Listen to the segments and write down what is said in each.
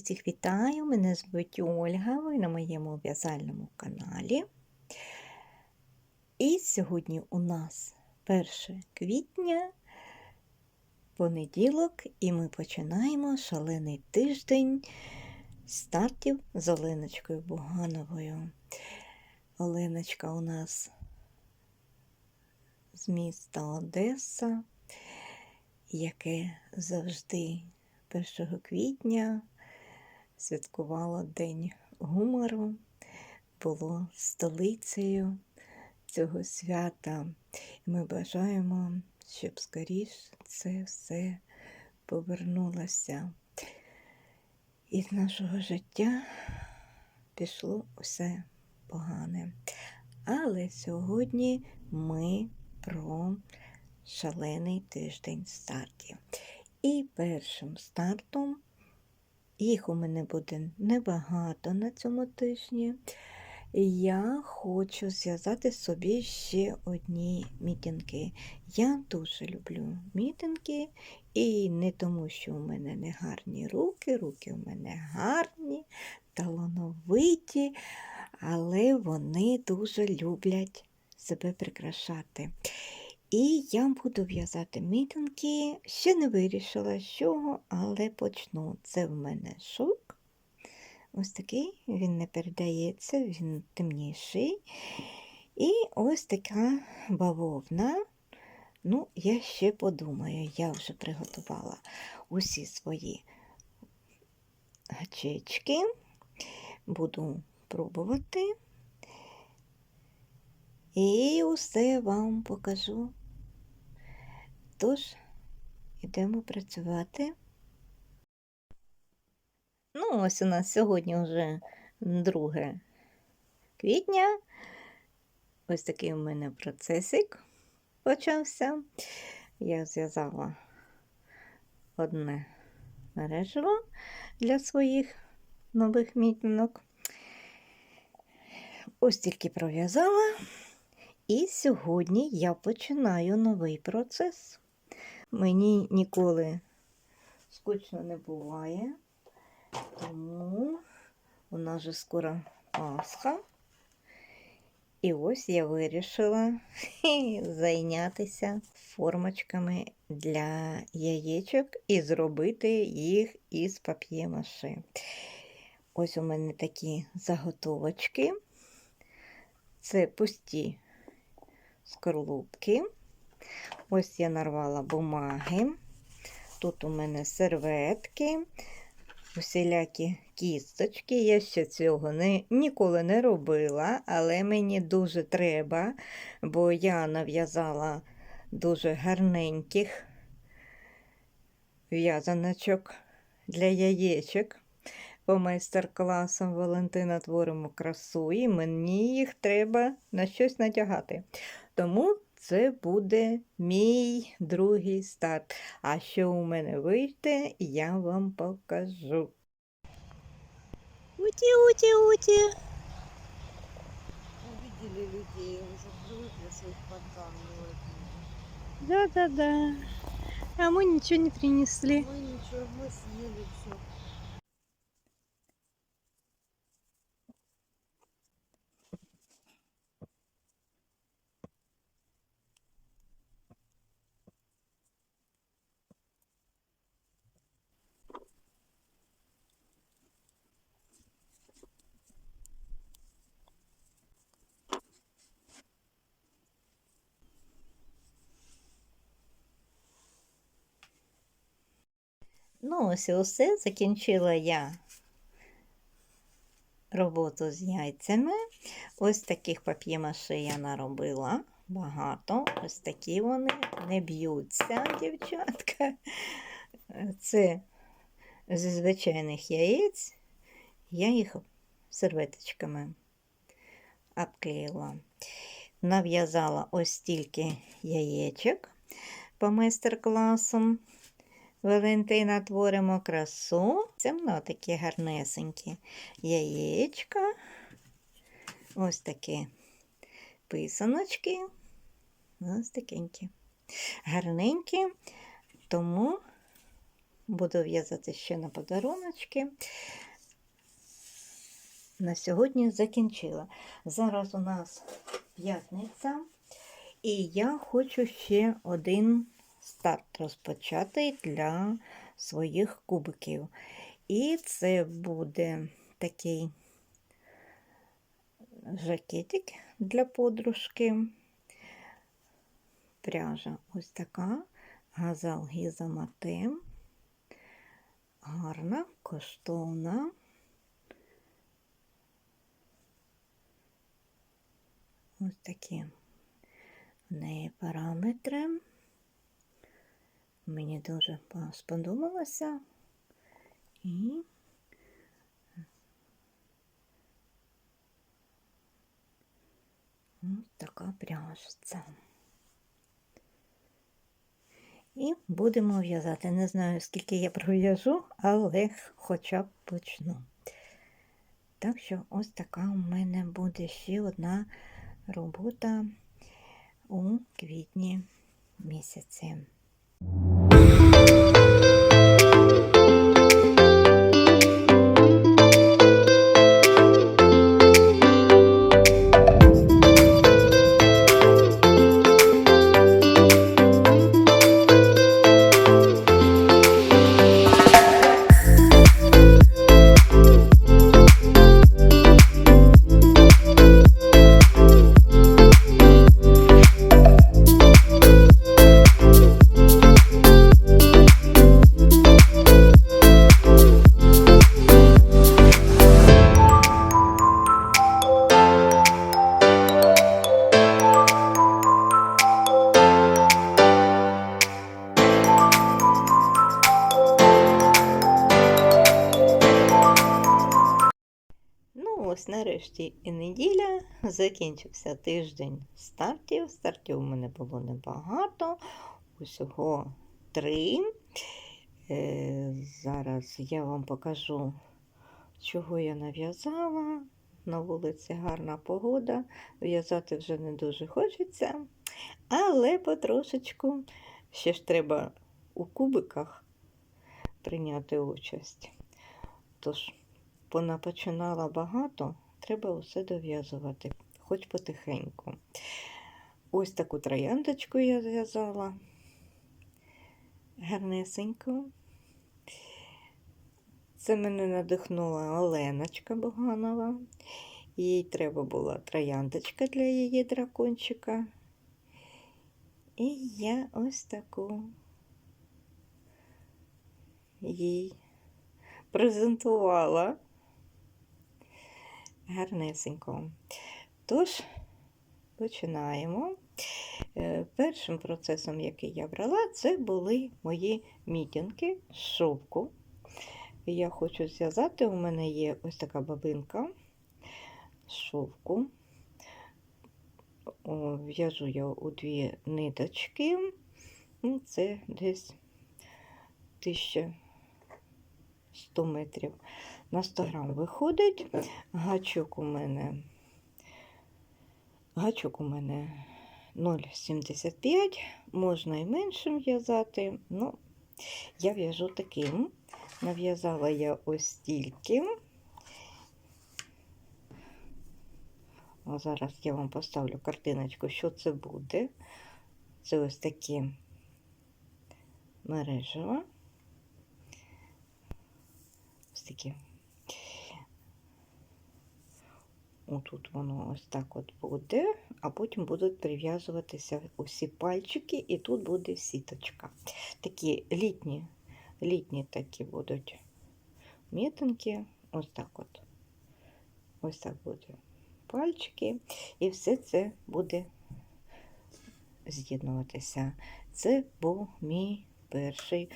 Усіх вітаю! Мене звуть Ольга, ви на моєму в'язальному каналі. І сьогодні у нас 1 квітня, понеділок, і ми починаємо шалений тиждень стартів з Оленочкою Бугановою. Оленочка у нас з міста Одеса, яке завжди 1 квітня святкувало День гумору, було столицею цього свята. Ми бажаємо, щоб скоріш це все повернулося. Із нашого життя пішло все погане. Але сьогодні ми про шалений тиждень стартів. І першим стартом, їх у мене буде небагато на цьому тижні. Я хочу зв'язати собі ще одні мітинги. Я дуже люблю мітинги, і не тому, що у мене не гарні руки, руки у мене гарні, талановиті, але вони дуже люблять себе прикрашати. І я буду в'язати мітинги. Ще не вирішила з чого, але почну. Це в мене шовк. Ось такий, він не передається, він темніший. І ось така бавовна. Ну, я ще подумаю, я вже приготувала усі свої гачечки. Буду пробувати. І усе вам покажу. Тож, йдемо працювати. Ну, ось у нас сьогодні вже 2 квітня. Ось такий у мене процесик почався. Я зв'язала одне мережево для своїх нових мітинок. Ось тільки пров'язала. І сьогодні я починаю новий процес. Мені ніколи скучно не буває, тому у нас же скоро Пасха. І ось я вирішила зайнятися формочками для яєчок і зробити їх із пап'є-маше. Ось у мене такі заготовочки. Це пусті скорлупки. Ось я нарвала бумаги. Тут у мене серветки, усілякі кісточки. Я ще цього не, ніколи не робила, але мені дуже треба, бо я нав'язала дуже гарненьких в'язаночок для яєчок. По майстер-класам Валентина творимо красу, і мені їх треба на щось надягати. Тому це буде мій другий старт. А що у мене вийде, я вам покажу. Уті, уті, уті. Увидели людей, уже привыкли своих фонтан Да-да-да. А мы ничего не принесли. Мы ничего, мы съели все. Ну, ось і усе. Закінчила я роботу з яйцями. Ось таких пап'ємаши я наробила багато. Ось такі вони не б'ються, дівчатка. Це зі звичайних яєць. Я їх серветочками обклеїла. Нав'язала ось стільки яєчок по майстер-класу. Валентина творимо красу. Це воно такі гарнесенькі яєчка. Ось такі писаночки. Ось такенькі. Гарненькі, тому буду в'язати ще на подаруночки. На сьогодні закінчила. Зараз у нас п'ятниця, і я хочу ще один старт розпочати для своїх кубиків. І це буде такий жакетик для подружки. Пряжа ось така, газал гізамате. Гарна, коштовна. Ось такі в неї параметри. Мені дуже сподобалося. І ось така пряжця. І будемо в'язати. Не знаю, скільки я пров'яжу, але хоча б почну. Так що ось така у мене буде ще одна робота у квітні місяці. Нарешті і неділя. Закінчився тиждень стартів. Стартів у мене було небагато, усього три. Е, зараз я вам покажу, чого я нав'язала. На вулиці гарна погода. В'язати вже не дуже хочеться. Але потрошечку ще ж треба у кубиках прийняти участь. Тож, понапочинала багато, треба усе дов'язувати, хоч потихеньку. Ось таку трояндочку я зв'язала. Гарнесенько. Це мене надихнула Оленочка Боганова. Їй треба була трояндочка для її дракончика. І я ось таку їй презентувала гарнесенько. Тож, починаємо. Е, Першим процесом, який я брала, це були мої мітінки з шовку. Я хочу зв'язати, у мене є ось така бабинка з шовку. В'яжу я у дві ниточки. Це десь 1100 метрів на 100 грам виходить. Гачок у мене гачок у мене 0,75, можна і меншим в'язати. Ну, я в'яжу таким. Нав'язала я ось стільки. А зараз я вам поставлю картиночку, що це буде. Це ось такі мережева. Ось. Отут воно ось так от буде, а потім будуть прив'язуватися усі пальчики, і тут буде сіточка. Такі літні, літні такі будуть мітинки. Ось так от. Ось так буде пальчики, і все це буде з'єднуватися. Це був мій перший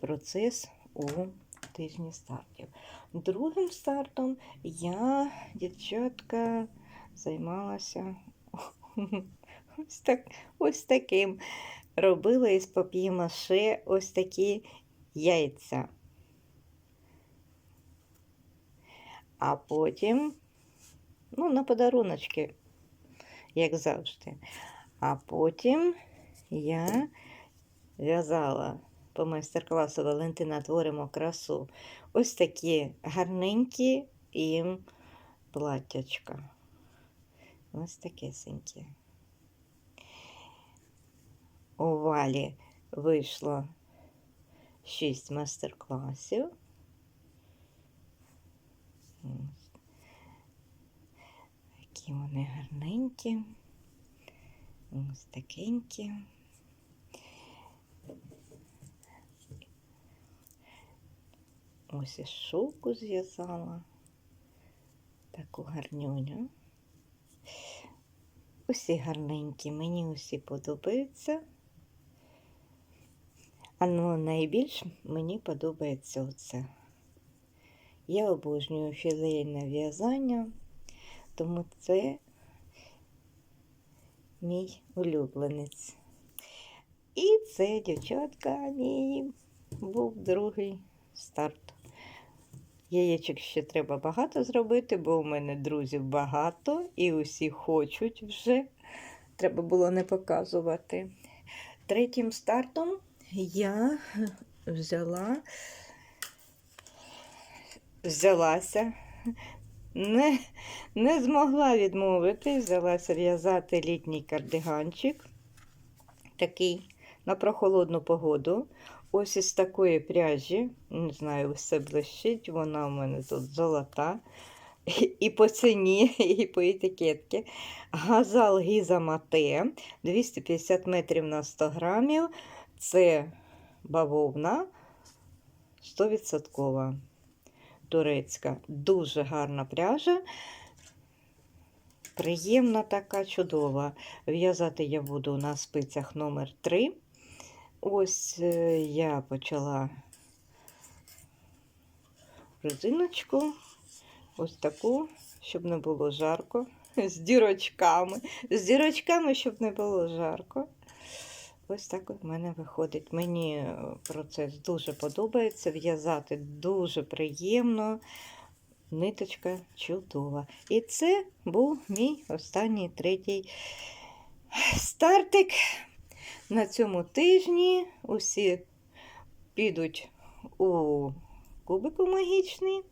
процес у тижні стартів. Другим стартом я, дівчатка, займалася ось, так, ось таким. Робила із пап'є-маше ось такі яйця. А потім, ну, на подаруночки, як завжди. А потім я в'язала по майстер-класу Валентина творимо красу. Ось такі гарненькі і платтячка. Ось такесенькі. У Валі вийшло 6 майстер-класів. Такі вони гарненькі. Ось такенькі. Ось і шовку зв'язала. Таку гарнюню. Усі гарненькі, мені усі подобаються. А ну, найбільш мені подобається оце. Я обожнюю філейне в'язання, тому це мій улюбленець. І це, дівчатка, мій був другий старт. Яєчок ще треба багато зробити, бо у мене друзів багато і усі хочуть вже. Треба було не показувати. Третім стартом я взяла, взялася, не, не змогла відмовити, взялася в'язати літній кардиганчик, такий на прохолодну погоду. Ось із такої пряжі, не знаю, все блищить, вона у мене тут золота. І по ціні, і по етикетці. Газал Гіза Мате 250 метрів на 100 грамів. Це бавовна 100% турецька. Дуже гарна пряжа. Приємна така, чудова. В'язати я буду на спицях номер 3 Ось е, я почала резиночку, ось таку, щоб не було жарко, з дірочками. З дірочками, щоб не було жарко. Ось так в мене виходить. Мені е, процес дуже подобається. В'язати дуже приємно. Ниточка чудова. І це був мій останній третій стартик. На цьому тижні усі підуть у кубику магічний.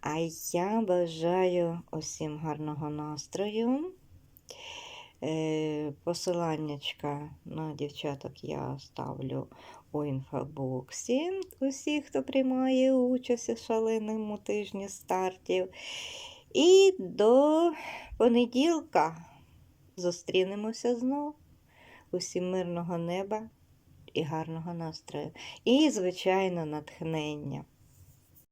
А я бажаю усім гарного настрою. Е, Посиланнячка на дівчаток я ставлю у інфобоксі. Усі, хто приймає участь у шаленому тижні стартів. І до понеділка зустрінемося знову. Усім мирного неба і гарного настрою. І, звичайно, натхнення.